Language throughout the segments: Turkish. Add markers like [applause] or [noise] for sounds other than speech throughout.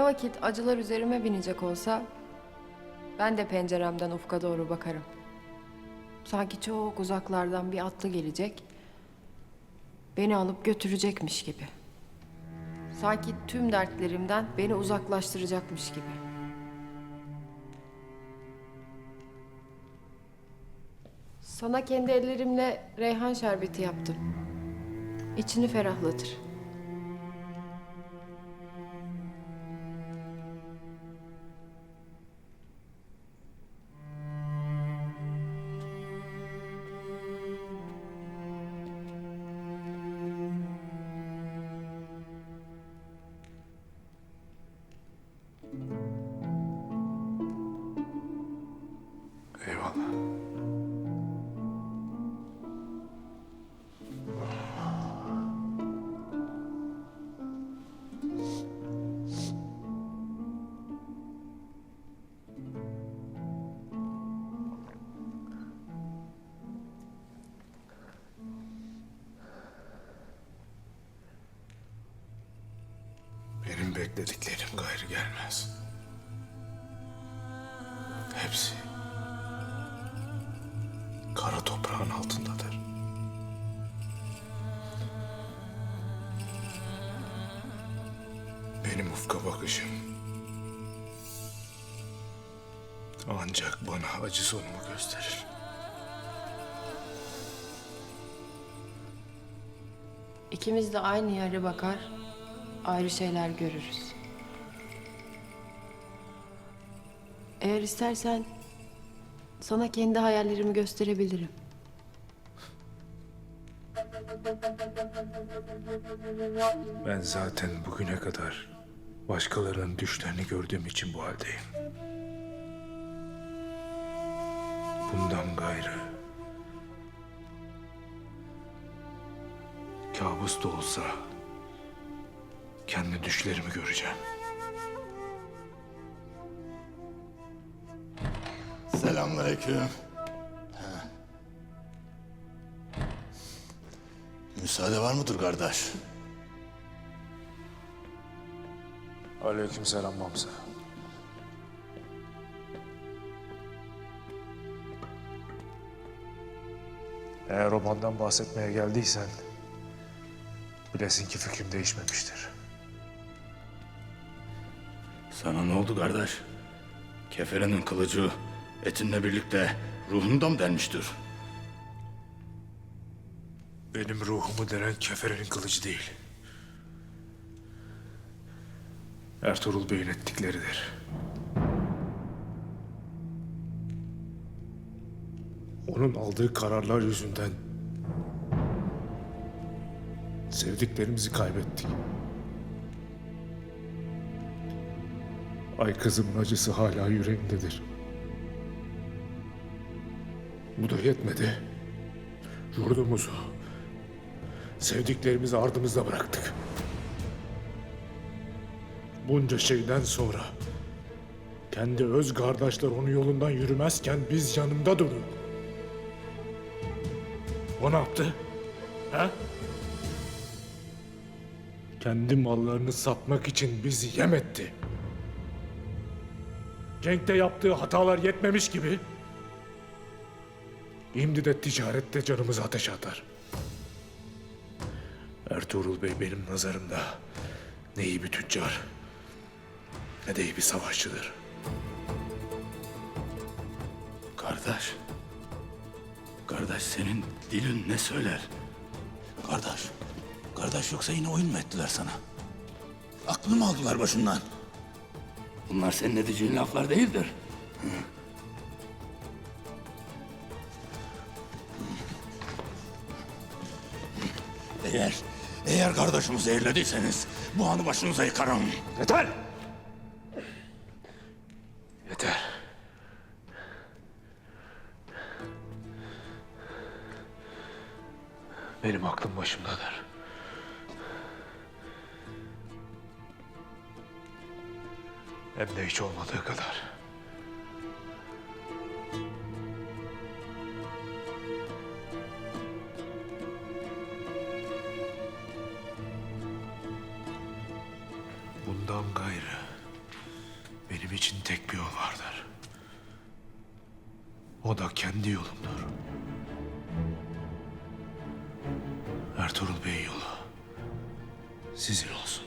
Ne vakit acılar üzerime binecek olsa ben de penceremden ufka doğru bakarım. Sanki çok uzaklardan bir atlı gelecek, beni alıp götürecekmiş gibi. Sanki tüm dertlerimden beni uzaklaştıracakmış gibi. Sana kendi ellerimle reyhan şerbeti yaptım. İçini ferahlatır. Beklediklerim gayrı gelmez. Hepsi kara toprağın altındadır. Benim ufka bakışım ancak bana acı sonumu gösterir. İkimiz de aynı yere bakar, ayrı şeyler görürüz. Eğer istersen sana kendi hayallerimi gösterebilirim. Ben zaten bugüne kadar başkalarının düşlerini gördüğüm için bu haldeyim. Bundan gayrı kabus da olsa kendi düşlerimi göreceğim. Selamünaleyküm. Müsaade var mıdır kardeş? Aleykümselam Mamsa. Eğer romandan bahsetmeye geldiysen bilesin ki fikrim değişmemiştir. Sana ne oldu kardeş? Keferenin kılıcı etinle birlikte ruhunu da mı delmiştir? Benim ruhumu delen keferenin kılıcı değil. Ertuğrul Bey'in ettikleridir. Onun aldığı kararlar yüzünden sevdiklerimizi kaybettik. Ay kızımın acısı hala yüreğimdedir. Bu da yetmedi. Yurdumuzu, sevdiklerimizi ardımızda bıraktık. Bunca şeyden sonra kendi öz kardeşler onun yolundan yürümezken biz yanında durduk. O ne yaptı? Ha? Kendi mallarını satmak için bizi yem etti. Cenk'te yaptığı hatalar yetmemiş gibi Şimdi de ticarette canımızı ateşe atar. Ertuğrul Bey benim nazarımda ne iyi bir tüccar ne de iyi bir savaşçıdır. Kardeş. Kardeş senin dilin ne söyler? Kardeş. Kardeş yoksa yine oyun mu ettiler sana? Aklını mı aldılar başından? Bunlar senin edeceğin laflar değildir. Eğer, eğer kardeşimi zehirlediyseniz bu anı başınıza yıkarım. Yeter! Yeter. Benim aklım başımdadır. Hem de hiç olmadığı kadar. Bundan gayrı Benim için tek bir yol vardır. O da kendi yolumdur. Ertuğrul Bey yolu sizin olsun.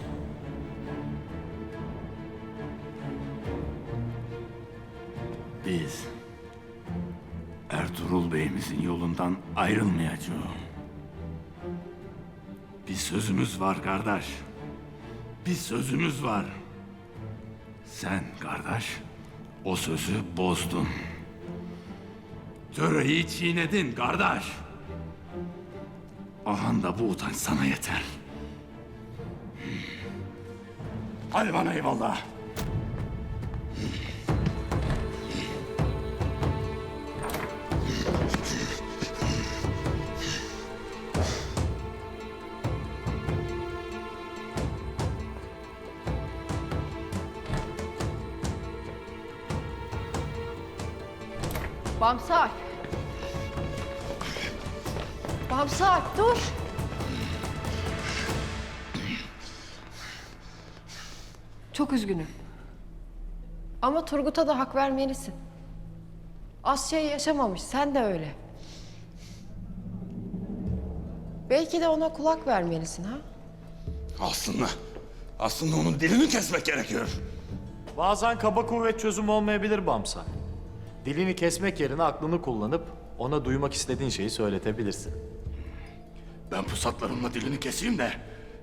Biz Ertuğrul Bey'imizin yolundan ayrılmayacağız. Bir sözümüz var kardeş. Bir sözümüz var. Sen kardeş o sözü bozdun. Töreyi çiğnedin kardeş. Ahan da bu utanç sana yeter. Hadi bana eyvallah. Bamsar. Bamsar dur. Çok üzgünüm. Ama Turgut'a da hak vermelisin. Az şey yaşamamış, sen de öyle. Belki de ona kulak vermelisin ha? Aslında, aslında onun dilini kesmek gerekiyor. Bazen kaba kuvvet çözüm olmayabilir Bamsa. Dilini kesmek yerine aklını kullanıp ona duymak istediğin şeyi söyletebilirsin. Ben pusatlarımla dilini keseyim de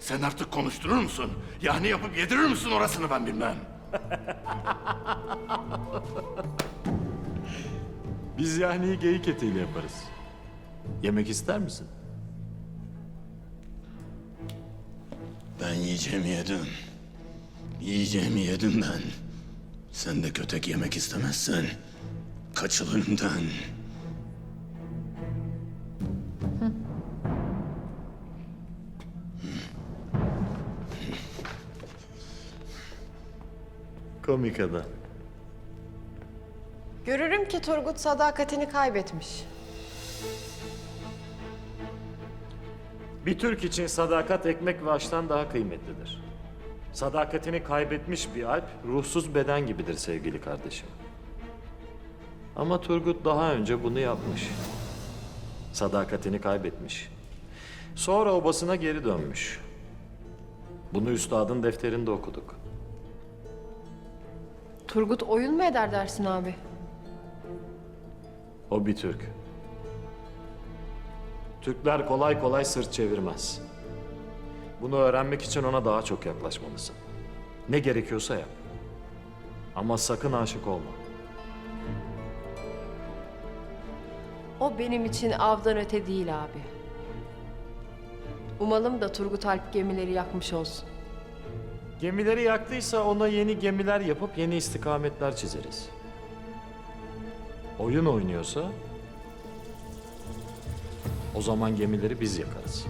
sen artık konuşturur musun? Yani yapıp yedirir misin orasını ben bilmem. [laughs] Biz yahniyi geyik etiyle yaparız. Yemek ister misin? Ben yiyeceğimi yedim. Yiyeceğimi yedim ben. Sen de kötek yemek istemezsen kaçıl önümden. Komik adam. Görürüm ki Turgut sadakatini kaybetmiş. Bir Türk için sadakat ekmek ve aştan daha kıymetlidir. Sadakatini kaybetmiş bir alp, ruhsuz beden gibidir sevgili kardeşim. Ama Turgut daha önce bunu yapmış. Sadakatini kaybetmiş. Sonra obasına geri dönmüş. Bunu üstadın defterinde okuduk. Turgut oyun mu eder dersin abi? O bir Türk. Türkler kolay kolay sırt çevirmez. Bunu öğrenmek için ona daha çok yaklaşmalısın. Ne gerekiyorsa yap. Ama sakın aşık olma. O benim için avdan öte değil abi. Umalım da Turgut Alp gemileri yakmış olsun. Gemileri yaktıysa ona yeni gemiler yapıp yeni istikametler çizeriz. Oyun oynuyorsa o zaman gemileri biz yakarız.